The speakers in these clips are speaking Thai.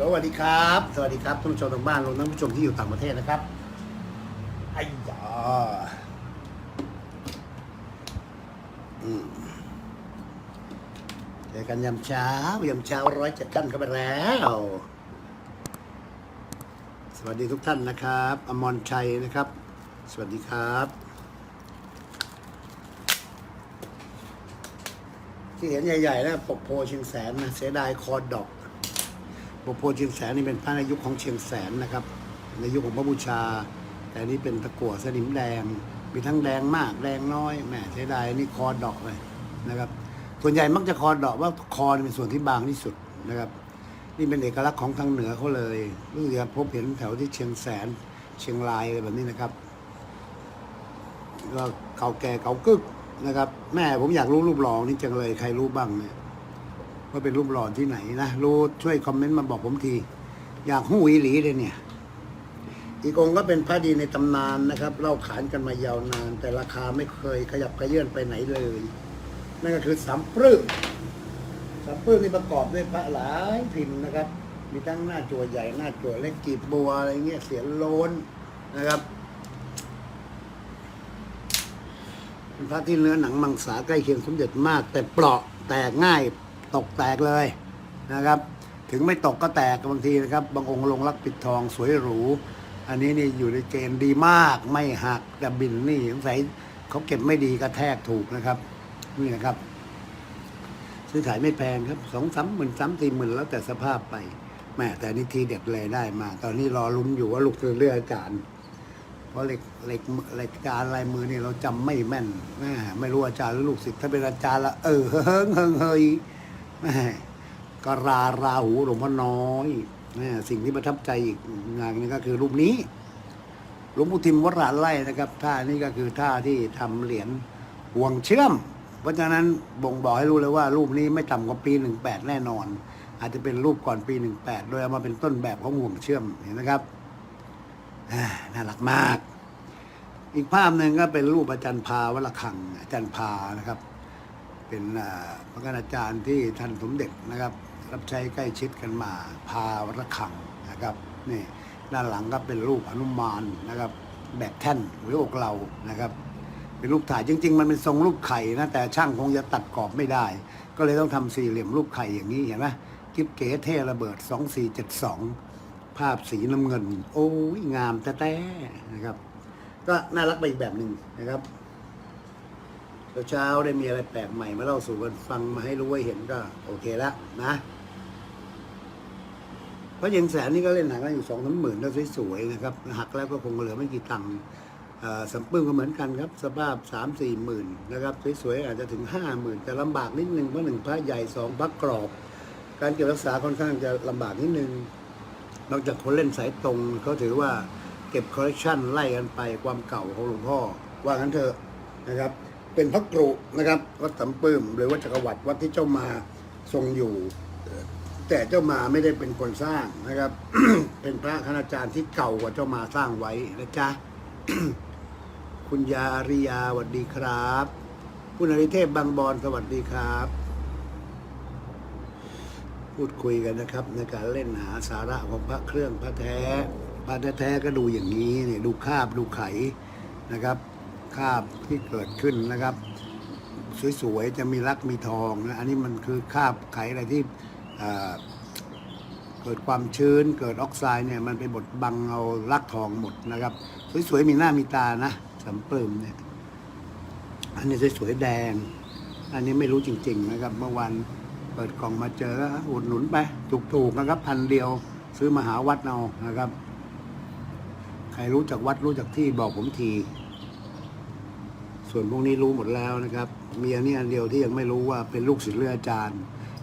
สวัสดีครับ สวัสดีครับท่านผู้ชมทางบ้านรวมทั้งผู้ชมที่อยู่ต่างประเทศนะครับไอ้ยาอืมเจอกันยามเช้ายามเช้าร้อยเจ็ดขั้นเข้าไปแล้ว สวัสดีทุกท่านนะครับ อมรชัยนะครับ สวัสดีครับที่เห็นใหญ่ๆนะปกโพชียงแสนนะเสียดายคอดอก ปกโพเชียงแสนนี่เป็นพระในยุคของเชียงแสนนะครับ ในยุคของพระบูชา แต่นี่เป็นตะกั่วสนิมแดงมีทั้งแดงมากแดงน้อยแหมเสียดายนี่คอดอกเลยนะครับ ส่วนใหญ่มักจะคอดอกว่าคอเป็นส่วนที่บางที่สุดนะครับ นี่เป็นเอกลักษณ์ของทางเหนือเขาเลยรู้สึกพบเห็นแถวที่เชียงแสนเชียงรายอะไรแบบนี้นะครับก็เก่าแก่เก่ากึกนะครับ แม่ผมอยากรู้รูปหล่อนี่จังเลยใครรู้บ้างเนี่ย ว่าเป็นรูปหล่อที่ไหนนะรู้ช่วยคอมเมนต์มาบอกผมที อยากหู้อีหลีเลยเนี่ย อีกองก็เป็นพระดีในตำนานนะครับเล่าขานกันมายาวนาน แต่ราคาไม่เคยขยับขยื่นไปไหนเลย นั่นก็คือสามปลื้มสามปลื้มนี่ประกอบด้วยพระหลายพิมพ์นะครับ มีทั้งหน้าจัวใหญ่หน้าจัวเล็กกีบบัวอะไรเงี้ยเสียนโลนนะครับเป็นพระที่เนื้อหนังมังสาใกล้เคียงสมเด็จมาก แต่เปราะแตกง่าย ตกแตกเลยนะครับ ถึงไม่ตกก็แตกบางทีนะครับ บางองค์ลงรักปิดทองสวยหรู อันนี้นี่อยู่ในเกณฑ์ดีมากไม่หักแต่บินนี่สงสัยเขาเก็บไม่ดีกระแทกถูกนะครับ นี่นะครับ ซื้อขายไม่แพงครับสองสามหมื่นสามสี่หมื่นแล้วแต่สภาพไปแม่แต่นี่ทีเด็ดเลยได้มา ตอนนี้รอลุ้นอยู่ว่าลูกเรืออาจารย์เพราะเหล็กเหล็กเหล็กการลายมือนี่เราจำไม่แม่นแม่ไม่รู้อาจารย์หรือลูกศิษย์ถ้าเป็นอาจารย์ละเออเฮิงเฮิงเฮย ก็ราราหูหลวงพ่อน้อยสิ่งที่ประทับใจอีกงานนึงก็คือรูปนี้หลวงปู่ทิมวัดราไล่นะครับท่านี้ก็คือท่าที่ทำเหรียญห่วงเชื่อม เพราะฉะนั้นบ่งบอกให้รู้เลยว่า รูปนี้ไม่ต่ำกว่าปีหนึ่งแปดแน่นอน อาจจะเป็นรูปก่อนปีหนึ่งแปดโดยเอามาเป็นต้นแบบของห่วงเชื่อมเห็นนะครับน่ารักมาก อีกภาพหนึ่งก็เป็นรูปอาจารย์พาวัลคังอาจารย์พานะครับ เป็นอ่า ระคณาจารย์ที่ท่านสมเด็จนะครับ รับใช้ใกล้ชิดกันมา พาวัลคังนะครับนี่ด้านหลังก็เป็นรูปหนุมานนะครับ แบบแท่นหรืออกเรานะครับ เป็นรูปถ่ายจริง ๆ มันเป็นทรงรูปไข่นะแต่ช่างคงจะตัดกรอบไม่ได้ ก็เลยต้องทำสี่เหลี่ยมรูปไข่อย่างนี้เห็นไหมกิ๊บเก๋เท่ระเบิด 2472 ภาพสีน้ำเงิน โอ้ยงามแต่แต่นะครับ ก็น่ารักไปอีกแบบหนึ่งนะครับ เช้าได้มีอะไรแปลกใหม่มาเล่าสู่กันฟังมาให้รู้ให้เห็นก็ โอเคแล้วนะเพราะยังแสนนี่ก็เล่นหนังกันอยู่สองสามหมื่นแล้วสวยๆนะครับหักแล้วก็คงเหลือไม่กี่ตังค์เอ่อสัมปึ้งก็เหมือนกันครับ สภาพสามสี่หมื่นนะครับสวยๆอาจจะถึงห้าหมื่นแต่ลำบากนิดนึงเพราะหนึ่งพระใหญ่สองพระกรอบ การเก็บรักษาค่อนข้างจะลำบากนิดนึงนอกจากคนเล่นสายตรงเขาถือว่าเก็บคอลเลกชันไล่กันไปความเก่าของหลวงพ่อว่างั้นเถอะนะครับ เป็นพระกรุนะครับ วัดสัมปื้มหรือวัดจักรวรรดิวัดที่เจ้ามาทรงอยู่ แต่เจ้ามาไม่ได้เป็นคนสร้างนะครับ เป็นพระคณาจารย์ที่เก่ากว่าเจ้ามาสร้างไว้นะจ๊ะคุณยาริยาสวัสดีครับ คุณอริเทพบางบอนสวัสดีครับ พูดคุยกันนะครับ ในการเล่นหาสาระของพระเครื่องพระแท้พระแท้ก็ดูอย่างนี้เนี่ยดูคาบดูไขนะครับ คาบที่เกิดขึ้นนะครับ สวยๆจะมีรักมีทองนะอันนี้มันคือคาบไขอะไรที่เกิดความชื้นเกิดออกไซด์เนี่ยมันไปบดบังเอารักทองหมดนะครับ สวยๆมีหน้ามีตานะสำปลื้มเนี่ยอันนี้สวยๆแดง อันนี้ไม่รู้จริง ๆ นะครับ เมื่อวันเปิดกล่องมาเจออุดหนุนไปถูกๆนะครับ พันเดียวซื้อมาหาวัดเอานะครับ ใครรู้จักวัดรู้จักที่บอกผมที ส่วนพวกนี้รู้หมดแล้วนะครับมีอันนี้อันเดียวที่ยังไม่รู้ว่าเป็นลูกศิษย์เรืออาจารย์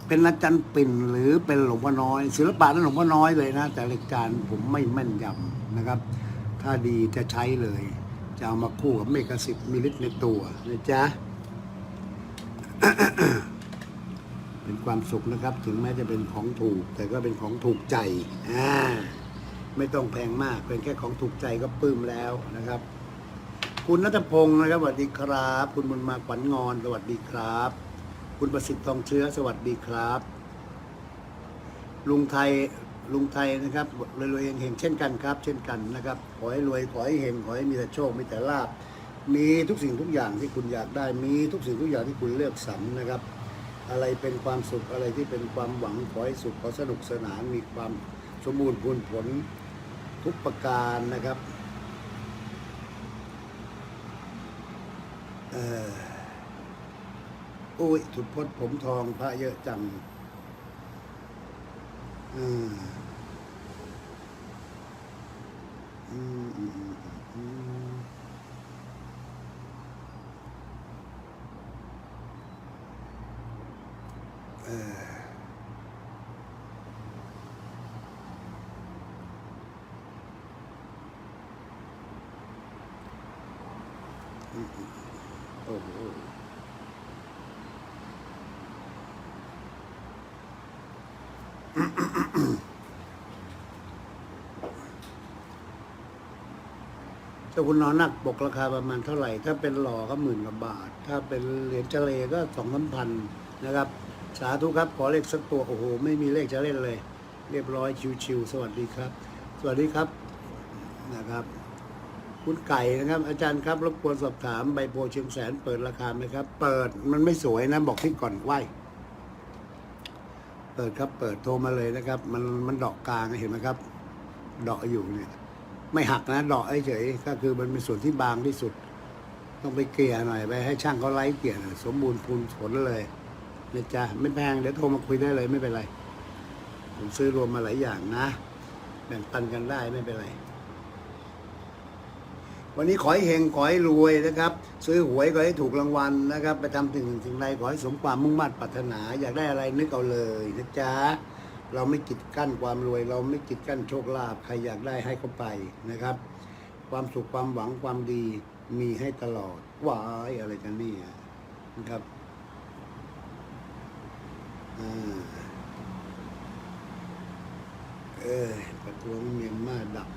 เป็นอาจารย์ปิ่นหรือเป็นหลวงพ่อน้อย ศิลปะนั้นหลวงพ่อน้อยเลยนะ แต่เลขการผมไม่แม่นยำนะครับ ถ้าดีจะใช้เลย จะเอามาคู่กับเมกสิบมิลลิตรในตัวนะจ๊ะเป็นความสุขนะครับ ถึงแม้จะเป็นของถูก แต่ก็เป็นของถูกใจอ่าไม่ต้องแพงมากเป็นแค่ของถูกใจก็ปลื้มแล้วนะครับ คุณนัทพงศ์นะครับสวัสดีครับ คุณบุญมาขวัญงอนสวัสดีครับ คุณประสิทธิ์ทองเชื้อสวัสดีครับ ลุงไทยลุงไทยนะครับรวยๆเฮงๆเช่นกันครับ เช่นกันนะครับขอให้รวยขอให้เฮงขอให้มีแต่โชคมีแต่ลาบมีทุกสิ่งทุกอย่างที่คุณอยากได้ มีทุกสิ่งทุกอย่างที่คุณเลือกสรรนะครับ อะไรเป็นความสุขอะไรที่เป็นความหวังขอให้สุขขอสนุกสนานมีความสมบูรณ์พูนผลทุกประการนะครับ อออุ้ยสุดพดผมทองพระเยอะจังอืมอืมอืมอืมอืมเออโอ้โห เจ้าคุณนอนนักปกราคาประมาณเท่าไหร่ ถ้าเป็นหล่อก็หมื่นกว่าบาท ถ้าเป็นเหรียญเจเลก็สองสามพันนะครับ สาธุครับ ขอเลขสักตัว โอ้โห ไม่มีเลขจะเล่นเลย เรียบร้อยชิวๆสวัสดีครับ สวัสดีครับนะครับ คุณไก่นะครับ อาจารย์ครับรบกวนสอบถามใบโพธิ์เชียงแสนเปิดราคาไหมครับ เปิดมันไม่สวยนะบอกที่ก่อนไหว เปิดครับ เปิดโทรมาเลยนะครับ มันมันดอกกลางเห็นไหมครับ ดอกอยู่เนี่ย ไม่หักนะดอกเฉยก็คือมันเป็นส่วนที่บางที่สุด ต้องไปเกลี่ยหน่อยไปให้ช่างเขาไล่เกลี่ยหน่อยสมบูรณ์พูนผลเลยนะจ๊ะไม่แพงเดี๋ยวโทรมาคุยได้เลยไม่เป็นไร ผมซื้อรวมมาหลายอย่างนะแบ่งปันกันได้ไม่เป็นไร วันนี้ขอให้เฮงขอให้รวยนะครับ ซื้อหวยขอให้ถูกรางวัลนะครับ ไปทำสิ่งหนึ่งสิ่งใดขอให้สมความมุ่งมั่นปรารถนา อยากได้อะไรนึกเอาเลยนะจ๊ะเราไม่กีดกั้นความรวย เราไม่กีดกั้นโชคลาภใครอยากได้ให้เขาไปนะครับ ความสุขความหวังความดีมีให้ตลอดว้ายอะไรกันนี่นะครับอเออประท้วงเมียนมาดับ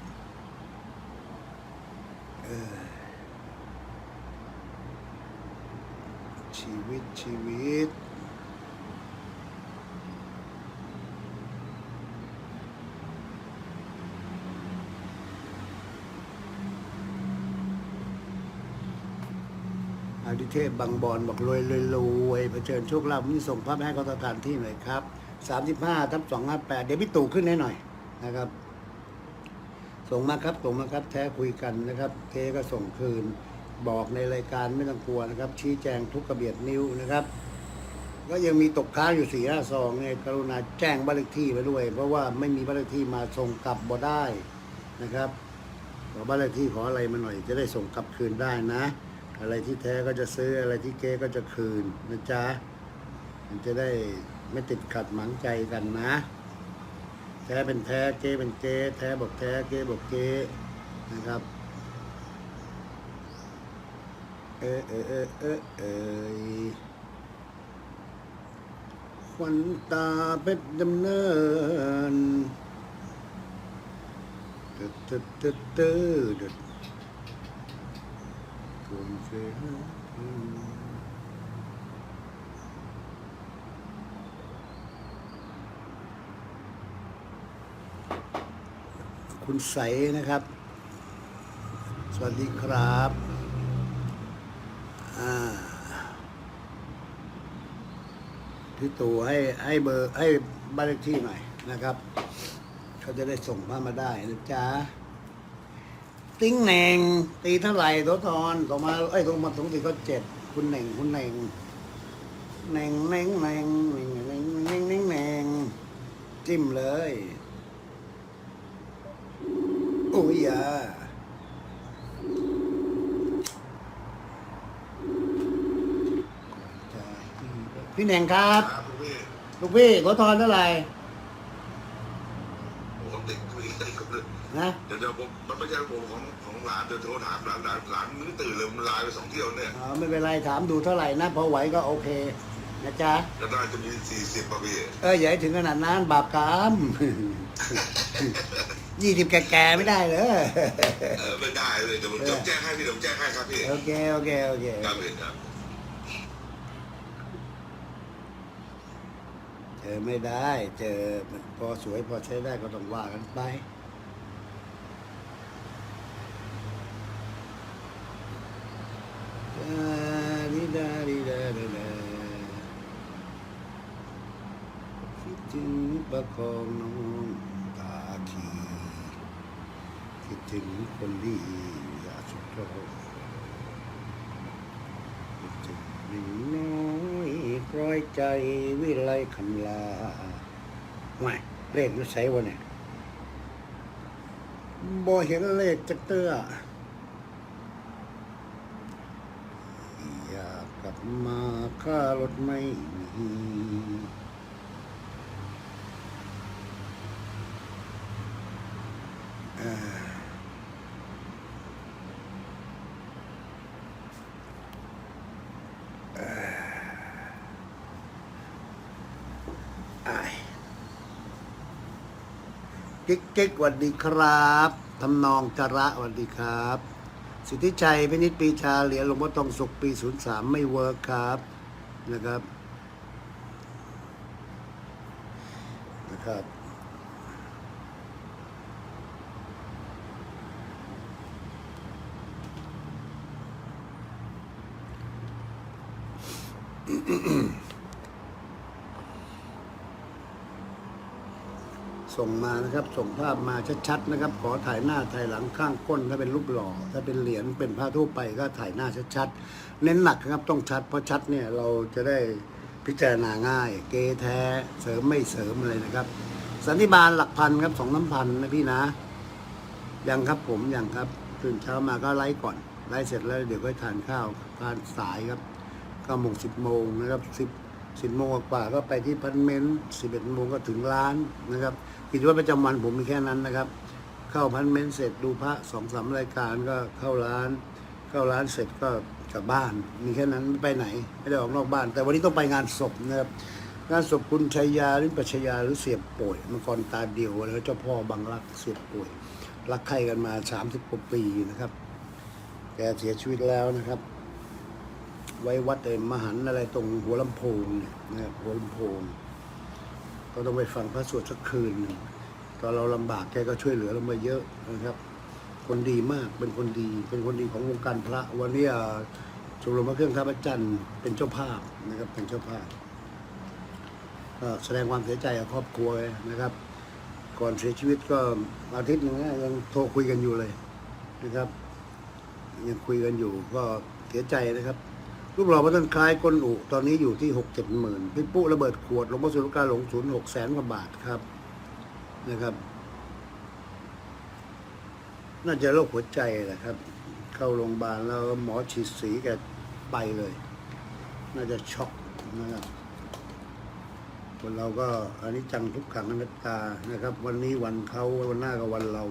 ชีวิต ชีวิต อาดิเทพบางบอนบอกรวยรวยรวยเผชิญโชคลาภนี่ส่งภาพให้เขาสถานที่หน่อยครับสามสิบห้าทับสองห้าแปดเดี๋ยวพี่ตู่ขึ้นให้หน่อยนะครับ ส่งมาครับส่งมาครับแท้คุยกันนะครับเทก็ส่งคืน บอกในรายการไม่ต้องกลัวนะครับ ชี้แจงทุกกระเบียดนิ้วนะครับ ก็ยังมีตกค้างอยู่สี่ห้าซองเนี่ยกรุณาแจ้งบ้านเลขที่ไปด้วย เพราะว่าไม่มีบ้านเลขที่มาส่งกลับบ่ได้นะครับขอบ้านเลขที่ขออะไรมาหน่อย จะได้ส่งกลับคืนได้นะ อะไรที่แท้ก็จะซื้ออะไรที่เก๊ก็จะคืนนะจ๊ะมันจะได้ไม่ติดขัดหมางใจกันนะ แท้เป็นแท้เก๊เป็นเก๊แท้บอกแท้เก๊บอกเก๊นะครับ เออเออเออเออเอยควันตาเพชรดำเนินตึ๊ดตึ๊ดตึ๊ดตึ๊ดตึ๊ดทวนเฟ้ คุณใสนะครับ สวัสดีครับพี่ตู่ให้ให้เบอร์ให้บ้านเลขที่หน่อยนะครับ เขาจะได้ส่งผ้ามาได้นะจ๊ะติ้งแหน่งตีเท่าไหร่ตัวตอนต่อมาไอ้ตรงมาตรงตีก็เจ็ดคุณแหน่งคุณแหน่งแหน่งแหน่งแหน่งแหน่งแหน่งแหน่งจิ้มเลย โอ้ยอย่าพี่แหน่งครับ ครับพี่ลูกพี่ขอทอนเท่าไหร่ผมติดคุยกับเลยนะเดี๋ยวเดี๋ยวผมมันไม่ใช่ผมของของหลานเดี๋ยวโทรถามหลานหลานหลานนึกตื่นเลยมันไลน์ไปสองเที่ยวเนี่ยอ๋อไม่เป็นไรถามดูเท่าไหร่นะพอไหวก็โอเค นะจ๊ะจะได้จะมีสี่สิบป่ะพี่เอออย่าให้ถึงขนาดนั้นบาปกรรม ยี่สิบแก่ๆไม่ได้เลย เออไม่ได้เลยเดี๋ยวผมจะแจ้งให้พี่เดี๋ยวผมแจ้งให้ครับพี่โอเค โอเค โอเค ครับพี่ครับใจอไม่ได้ เจอพอสวยพอใช้ได้ก็ต้องว่ากันไป ดาดิดาดิดาดาดาคิด ถึงประคองน้องตาขีคิดถึงคนดีอย่าสุดโตคิดถึงหนึ่งน้อยปล่อยใจวิไลคำลาไม่เลขนี่ใส่วะเนี่ยบ่เห็นเลขจักเตื้ออยากกลับมาค่ารถไม่มีเอ่อเอ่อ อายกิ๊กกิ๊กสวัสดีครับทำนองจระสวัสดีครับ สิทธิชัยพินิจปีชาเหรียญหลวงพ่อทองสุขปี 03 ไม่เวิร์คครับ นะครับ นะครับ ส่งมานะครับ ส่งภาพมาชัดๆนะครับ ขอถ่ายหน้าถ่ายหลังข้างก้น ถ้าเป็นรูปหล่อ ถ้าเป็นเหรียญเป็นผ้าทั่วไปก็ถ่ายหน้าชัดๆ เน้นหนักนะครับต้องชัด เพราะชัดเนี่ยเราจะได้พิจารณาง่าย เกแท้เสริมไม่เสริมอะไรนะครับ สันนิบาลหลักพันครับสองน้ำพันนะพี่นะ ยังครับผมยังครับตื่นเช้ามาก็ไลฟ์ก่อนไลฟ์เสร็จแล้วเดี๋ยวก็ทานข้าวทานสายครับเก้าโมงสิบโมงนะครับสิบ สิบโมงกว่าก็ไปที่พันเมนต์สิบเอ็ดโมงก็ถึงร้านนะครับกิจวัตรประจำวันผมมีแค่นั้นนะครับ เข้าพันเมนต์เสร็จดูพระสองสามรายการก็เข้าร้าน เข้าร้านเสร็จก็กลับบ้าน มีแค่นั้นไม่ไปไหน ไม่ได้ออกนอกบ้าน แต่วันนี้ต้องไปงานศพนะครับงานศพคุณชัยยาหรือปัชยาหรือเสียบป่วยมังกรตาเดียวแล้วเจ้าพ่อบางรักเสียบป่วย รักใครกันมาสามสิบกว่าปีนะครับ แกเสียชีวิตแล้วนะครับ ไว้วัดเอ็มมหันอะไรตรงหัวลำโพงเนี่ยนะครับหัวลำโพง ก็ต้องไปฟังพระสวดสักคืนหนึ่งตอนเราลำบากแกก็ช่วยเหลือเรามาเยอะนะครับ คนดีมากเป็นคนดี เป็นคนดีของวงการพระ วันนี้อ่าชมรมพระเครื่องท่าพระจันทร์เป็นเจ้าภาพนะครับเป็นเจ้าภาพก็แสดงความเสียใจกับครอบครัวนะครับ ก่อนเสียชีวิตก็อาทิตย์นึงนะยังโทรคุยกันอยู่เลยนะครับ ยังคุยกันอยู่ก็เสียใจนะครับ รูปหล่อพระท่านคล้ายก้นอุตอนนี้อยู่ที่หกเจ็ดหมื่นพี่ปุ๊ระเบิดขวดหลวงพ่อสุรการหลงศูนย์หกแสนกว่าบาทครับนะครับ น่าจะโรคหัวใจแหละครับ เข้าโรงพยาบาลแล้วหมอฉีดสีแกไปเลย น่าจะช็อกนะครับคนเราก็อันนี้จังทุกขังอนัตตานะครับ วันนี้วันเขาวันหน้าก็วันเรา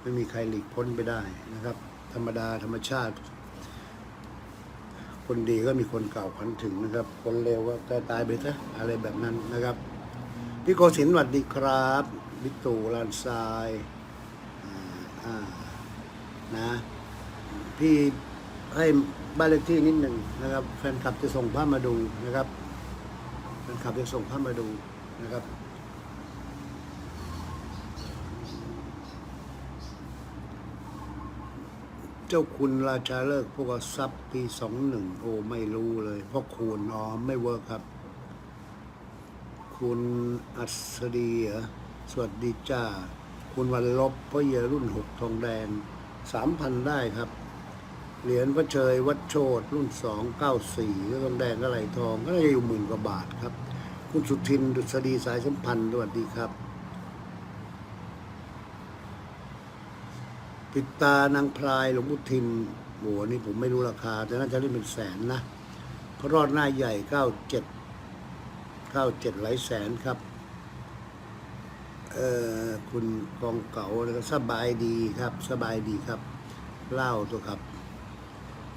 ไม่มีใครหลีกพ้นไปได้นะครับ ธรรมดาธรรมชาติ คนดีก็มีคนเก่าขันถึงนะครับ คนเลวก็ตายตายไปซะอะไรแบบนั้นนะครับ พี่โกศินสวัสดีครับบิกตู่ลานทรายนะ พี่ให้บ้านเลขที่นิดหนึ่งนะครับ แฟนคลับจะส่งภาพมาดูนะครับแฟนคลับจะส่งภาพมาดูนะครับ เจ้าคุณราชาเลิกพวกทรัพย์ปีสองหนึ่งโอ้ไม่รู้เลยเพราะคูณอ๋อไม่เวิร์คครับ คุณอัศดีสวัสดีจ้า คุณวันลบพ่อเยรุ่นหกทองแดงสามพันได้ครับ เหรียญพระเชยวัดโชดรุ่นสองเก้าสี่ก็ทองแดงก็ไหลทองก็น่าจะอยู่หมื่นกว่าบาทครับ คุณสุทินดุษฎีสายสัมพันธ์สวัสดีครับ ปิดตานางพลายหลวงพุทิมโหนี่ผมไม่รู้ราคา แต่น่าจะได้เป็นแสนนะพระรอดหน้าใหญ่เก้าเจ็ดเก้าเจ็ดหลายแสนครับ เอ่อคุณกองเก่าแล้วก็สบายดีครับ สบายดีครับ เล่าตัวครับ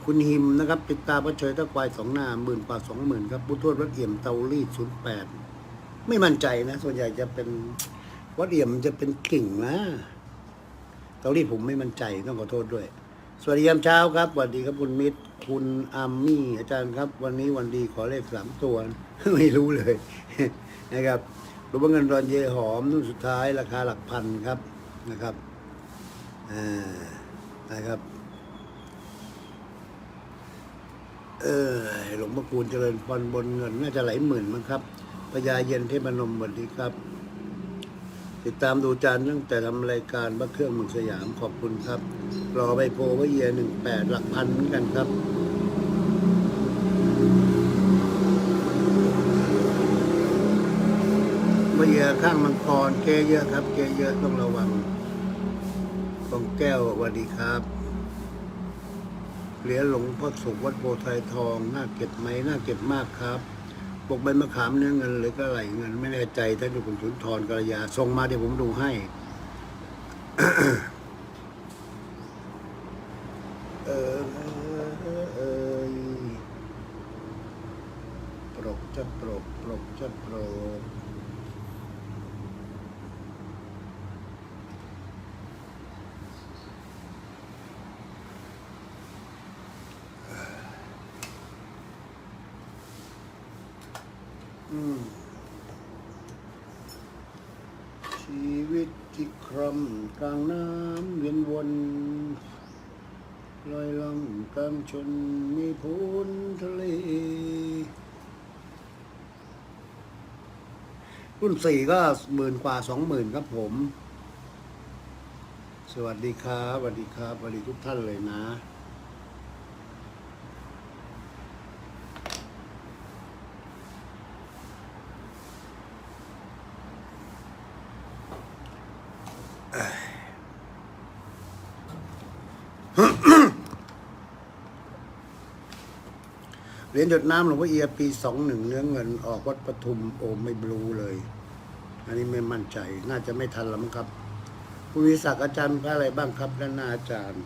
คุณหิมนะครับติดตาพระเชยตะควายสองหน้าหมื่นกว่าสองหมื่นครับพุทธวดวัดเอี่ยมเตารีดศูนย์แปดไม่มั่นใจนะ ส่วนใหญ่จะเป็นวัดเอี่ยมจะเป็นกิ่งนะ ตารีดผมไม่มั่นใจต้องขอโทษด้วย สวัสดียามเช้าครับสวัสดีครับคุณมิตร คุณอาร์มี่อาจารย์ครับ วันนี้วันดีขอเลขสามตัว ไม่รู้เลย นะครับรูปเงินรอนเยหอมนุ่นสุดท้ายราคาหลักพันครับนะครับอ่านะครับเออหลวงพ่อคูณเจริญพรบนเงินน่าจะหลายหมื่นมั้งครับพญาเย็นเทพนมสวัสดีครับ ติดตามดูจานตั้งแต่ทำรายการบัคเครื่องเมืองสยามขอบคุณครับ รอใบโพวเยียหนึ่งแปดหลักพันเหมือนกันครับวเยียข้างมังกรเกเยอะครับ เกเยอะต้องระวังกองแก้วสวัสดีครับเหรียญหลวงพ่อสุขวัดโพธิ์ไทยทอง น่าเก็บไหมน่าเก็บมากครับ ปกใบมะขามเนื้อเงินหรือก็ไรเงิน ไม่แน่ใจท่านดูคุณสุนทรกระยาส่งมาเดี๋ยวผมดูให้ เออเออเออเออปรกจะปรกปรกจะปรกอืมชีวิตที่คร่ำกลางน้ำเวียนวน ลอยล่องกลางชนมีพูนทะเล รุ่นสี่ก็หมื่นกว่าสองหมื่นครับผม สวัสดีครับสวัสดีครับสวัสดีทุกท่านเลยนะ เหรียญหยดน้ำหลวงพ่อเอียปีสองหนึ่งเนื้อเงินออกวัดปทุมโอไม่บลูเลย อันนี้ไม่มั่นใจ น่าจะไม่ทันแล้วมั้งครับคุณวิศักดิ์อาจารย์พระอะไรบ้างครับด้านหน้าอาจารย์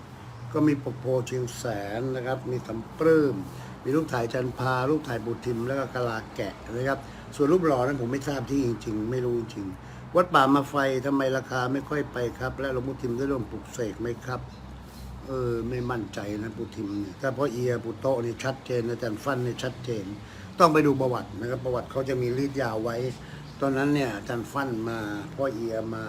ก็มีปกโพเชียงแสนนะครับ มีสำปลื้มมีรูปถ่ายจันพารูปถ่ายบุตรทิมแล้วก็กะลาแกะนะครับ ส่วนรูปหล่อนั้นผมไม่ทราบที่จริง ๆ ไม่รู้จริง วัดป่ามาไฟทำไมราคาไม่ค่อยไปครับ และหลวงพ่อทิมได้ร่วมปลุกเสกไหมครับ เออไม่มั่นใจนะปูทิมเนี่ยถ้าพ่อเอียปูโตนี่ชัดเจนอาจารย์ฟันนี่ชัดเจน ต้องไปดูประวัตินะครับประวัติเขาจะมีรีดยาวไว้ ตอนนั้นเนี่ยอาจารย์ฟันมาพ่อเอียมา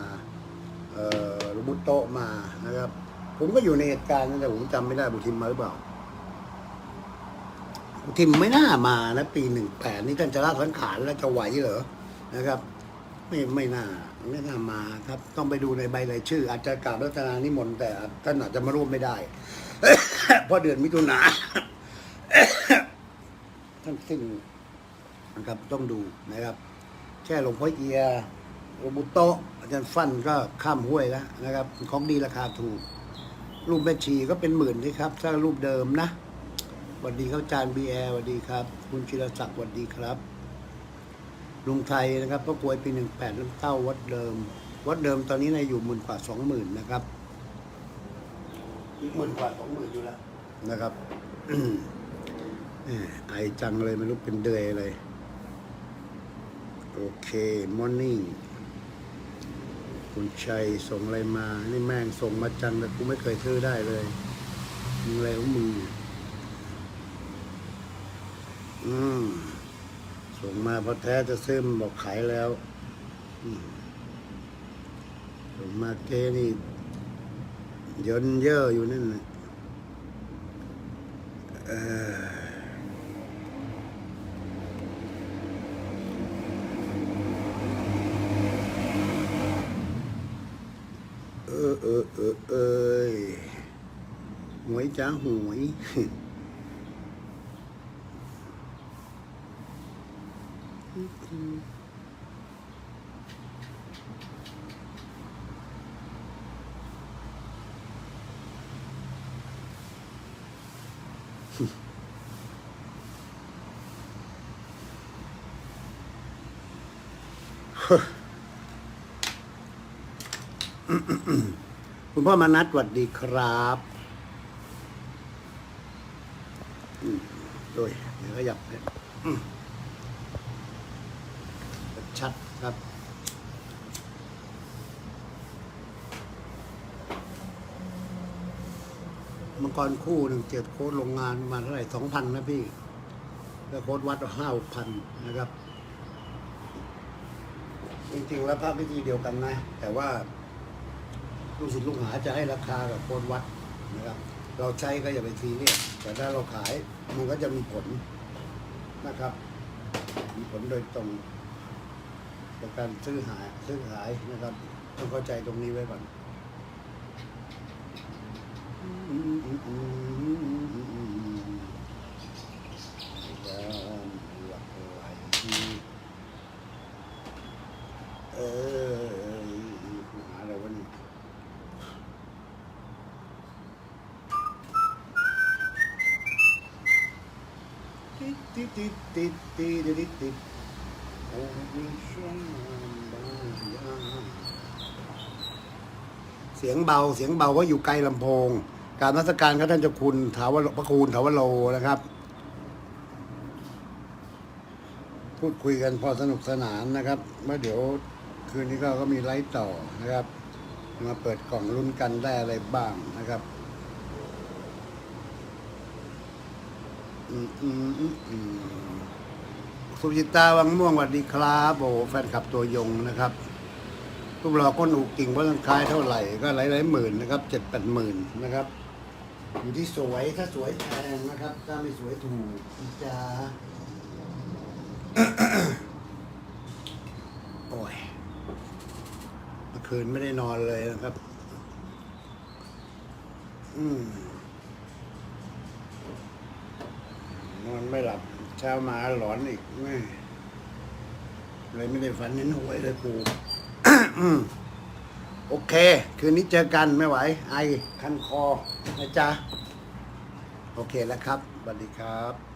เอ่อหลวงปู่โตมานะครับ ผมก็อยู่ในเหตุการณ์แต่ผมจำไม่ได้ปูทิมมาหรือเปล่าปูทิมไม่น่ามานะปีหนึ่งแปดนี่ท่านจะละสังขารแล้วจะไหวเหรอนะครับ ไม่ไม่น่า ไม่น่ามาครับ ต้องไปดูในใบรายชื่อ อาจจะกราบรัตนานิมนต์แต่ท่านอาจจะมาร่วมไม่ได้ เพราะเดือนมิถุนาท่านสิ้นนะครับต้องดูนะครับ แค่หลวงพ่อเอียหลวงบุโตอาจารย์ฟันก็ข้ามห้วยแล้วนะครับ ของดีราคาถูก รูปแม่ชีก็เป็นหมื่นที่ครับ ถ้ารูปเดิมนะสวัสดีครับอาจารย์บีแอร์สวัสดีครับ คุณชิรศักดิ์สวัสดีครับ ลุงไทยนะครับพ่อกลวยปีหนึ่งแปดน้ำเต้าวัดเดิม วัดเดิมตอนนี้นายอยู่หมื่นกว่าสองหมื่นนะครับหมื่นกว่าสองหมื่นอยู่แล้วนะครับแหม่ไอจังเลยไม่รู้เป็นเดือยเลย โอเคมอร์นิ่งคุณชัยส่งอะไรมา นี่แม่งส่งมาจังแต่กูไม่เคยซื้อได้เลยมึงอะไรของมึงอืม ส่งมาพอแท้จะซื้อมันบอกขายแล้วอืมส่งมาเกนี่ยนเยอะอยู่นั่นนะเออเออเออเออหวยจ้าหวย คุณพ่อมานัดสวัสดีครับโดยเดี๋ยวขยับเนี่ย ชัดครับ มังกรคู่หนึ่งเจ็ดโค้ดโรงงานมาเท่าไหร่สองพันนะพี่ แล้วโค้ดวัดห้าพันนะครับ จริงๆ แล้วภาพวิธีเดียวกันนะ แต่ว่าลูกศิษย์ลูกหาจะให้ราคากับโค้ดวัดนะครับ เราใช้ก็อย่าไปทีเรียแต่ถ้าเราขายมันก็จะมีผลนะครับ มีผลโดยตรง ในการซื้อหายซื้อขายนะครับต้องเข้าใจตรงนี้ไว้ก่อนเออหาอะไรวะนี่ติดติดติดติดติดติด เสียงเบาเสียงเบาก็อยู่ไกลลำโพง การนักการครับท่านเจ้าคุณถาวรพระคุณถาวโลนะครับ พูดคุยกันพอสนุกสนานนะครับเมื่อเดี๋ยวคืนนี้ก็ก็มีไลฟ์ต่อนะครับ มาเปิดกล่องลุ้นกันได้อะไรบ้างนะครับอืมอืมอืมอืม สุจิตาวังม่วงสวัสดีครับโอ้แฟนคลับตัวยงนะครับรูปหล่อก้นอูกิ่งว่าต้นคล้ายเท่าไหร่ก็หลายหลายหมื่นนะครับเจ็ดแปดหมื่นนะครับ อยู่ที่สวยถ้าสวยแพงนะครับ ถ้าไม่สวยถูกจะโอ้ยเมื่อคืนไม่ได้นอนเลยนะครับ อืมนอนไม่หลับ เช้ามาหลอนอีกแม่เลยไม่ได้ฝันเห็นหวยเลยปูโอเค คืนนี้เจอกันไม่ไหว ไอคันคอนะจ๊ะ โอเคแล้วครับสวัสดีครับ